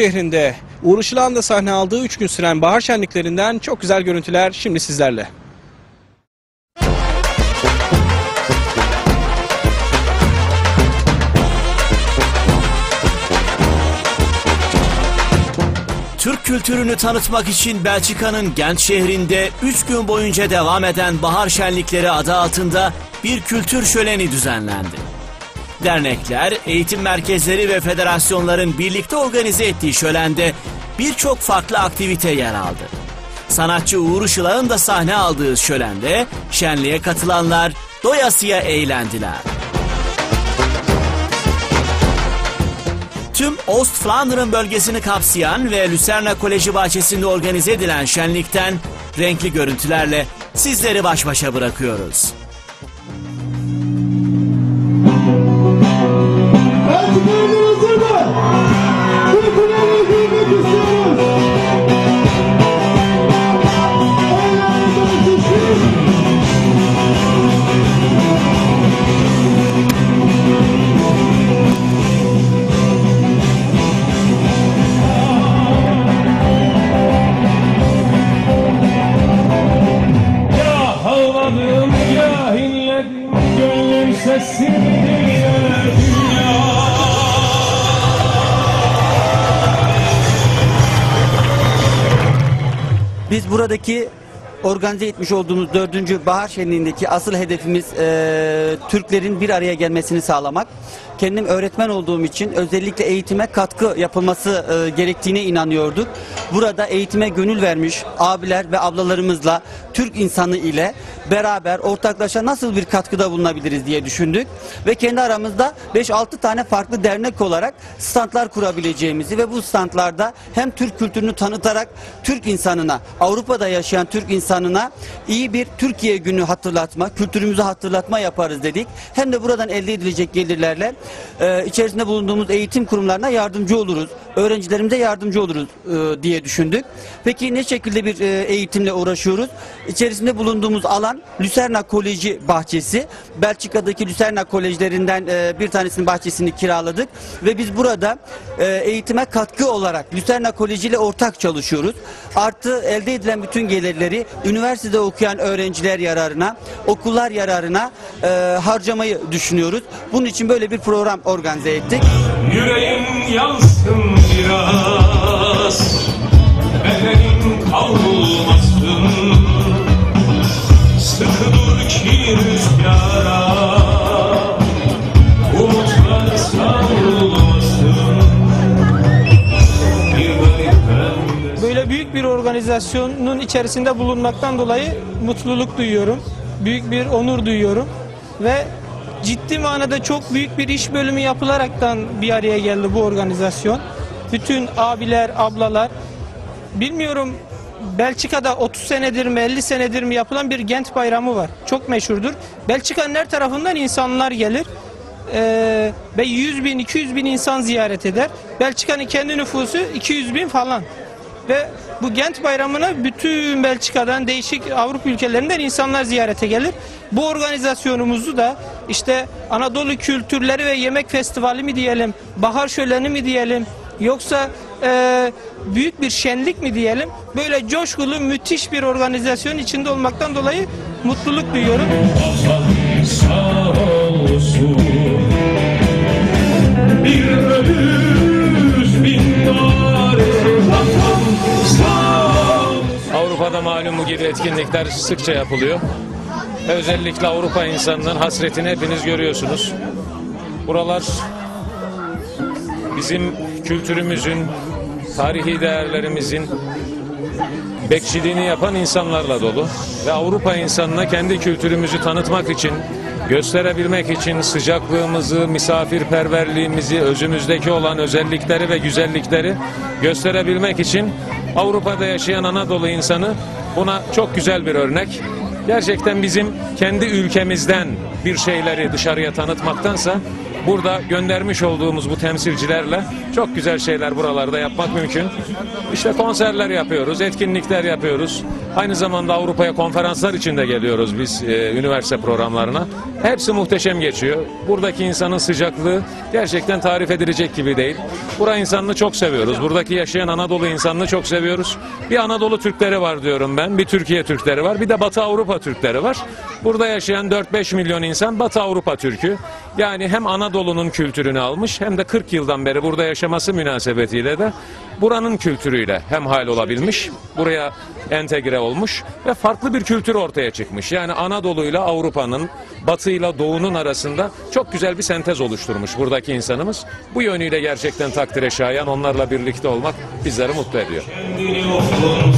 şehrinde Uğur sahne aldığı 3 gün süren bahar şenliklerinden çok güzel görüntüler şimdi sizlerle. Türk kültürünü tanıtmak için Belçika'nın Gent şehrinde 3 gün boyunca devam eden bahar şenlikleri adı altında bir kültür şöleni düzenlendi. Dernekler, eğitim merkezleri ve federasyonların birlikte organize ettiği şölende birçok farklı aktivite yer aldı. Sanatçı Uğur Işılak'ın da sahne aldığı şölende şenliğe katılanlar doyasıya eğlendiler. Tüm Ostflandern bölgesini kapsayan ve Lucerna Koleji bahçesinde organize edilen şenlikten renkli görüntülerle sizleri baş başa bırakıyoruz. Biz buradaki organize etmiş olduğumuz dördüncü bahar şenliğindeki asıl hedefimiz eee, Türklerin bir araya gelmesini sağlamak. Kendim öğretmen olduğum için özellikle eğitime katkı yapılması eee, gerektiğine inanıyorduk. Burada eğitime gönül vermiş abiler ve ablalarımızla Türk insanı ile beraber ortaklaşa nasıl bir katkıda bulunabiliriz diye düşündük. Ve kendi aramızda 5-6 tane farklı dernek olarak standlar kurabileceğimizi ve bu standlarda hem Türk kültürünü tanıtarak Türk insanına, Avrupa'da yaşayan Türk insanına iyi bir Türkiye günü hatırlatma, kültürümüzü hatırlatma yaparız dedik. Hem de buradan elde edilecek gelirlerle e, içerisinde bulunduğumuz eğitim kurumlarına yardımcı oluruz. Öğrencilerimize yardımcı oluruz e, diye düşündük. Peki ne şekilde bir e, eğitimle uğraşıyoruz? İçerisinde bulunduğumuz alan Lucerna Koleji bahçesi. Belçika'daki Lucerna kolejlerinden e, bir tanesinin bahçesini kiraladık ve biz burada e, eğitime katkı olarak Lucerna Koleji ile ortak çalışıyoruz. Artı elde edilen bütün gelirleri üniversitede okuyan öğrenciler yararına, okullar yararına e, harcamayı düşünüyoruz. Bunun için böyle bir program organize ettik. Yüreğim yansın biraz organizasyonun içerisinde bulunmaktan dolayı mutluluk duyuyorum. Büyük bir onur duyuyorum. Ve ciddi manada çok büyük bir iş bölümü yapılaraktan bir araya geldi bu organizasyon. Bütün abiler, ablalar. Bilmiyorum Belçika'da 30 senedir mi 50 senedir mi yapılan bir Gent bayramı var. Çok meşhurdur. Belçika'nın her tarafından insanlar gelir. Ee, ve 100 bin 200 bin insan ziyaret eder. Belçika'nın kendi nüfusu 200 bin falan. Ve bu Gent bayramına bütün Belçika'dan değişik Avrupa ülkelerinden insanlar ziyarete gelir. Bu organizasyonumuzu da işte Anadolu Kültürleri ve Yemek Festivali mi diyelim, Bahar Şöleni mi diyelim, yoksa e, büyük bir şenlik mi diyelim, böyle coşkulu müthiş bir organizasyon içinde olmaktan dolayı mutluluk duyuyorum. Gibi etkinlikler sıkça yapılıyor. Özellikle Avrupa insanının hasretini hepiniz görüyorsunuz. Buralar bizim kültürümüzün, tarihi değerlerimizin bekçiliğini yapan insanlarla dolu. Ve Avrupa insanına kendi kültürümüzü tanıtmak için, gösterebilmek için sıcaklığımızı, misafirperverliğimizi, özümüzdeki olan özellikleri ve güzellikleri gösterebilmek için Avrupa'da yaşayan Anadolu insanı buna çok güzel bir örnek. Gerçekten bizim kendi ülkemizden bir şeyleri dışarıya tanıtmaktansa burada göndermiş olduğumuz bu temsilcilerle çok güzel şeyler buralarda yapmak mümkün. İşte konserler yapıyoruz, etkinlikler yapıyoruz. Aynı zamanda Avrupa'ya konferanslar için de geliyoruz biz e, üniversite programlarına. Hepsi muhteşem geçiyor. Buradaki insanın sıcaklığı gerçekten tarif edilecek gibi değil. Bura insanını çok seviyoruz. Buradaki yaşayan Anadolu insanını çok seviyoruz. Bir Anadolu Türkleri var diyorum ben. Bir Türkiye Türkleri var. Bir de Batı Avrupa Türkleri var. Burada yaşayan 4-5 milyon insan Batı Avrupa Türkü. Yani hem Anadolu'nun kültürünü almış hem de 40 yıldan beri burada yaşaması münasebetiyle de buranın kültürüyle hemhal olabilmiş. Buraya entegre olmuş ve farklı bir kültür ortaya çıkmış. Yani Anadolu ile Avrupa'nın, Batı ile Doğu'nun arasında çok güzel bir sentez oluşturmuş buradaki insanımız. Bu yönüyle gerçekten takdire şayan onlarla birlikte olmak bizleri mutlu ediyor. Kendini okun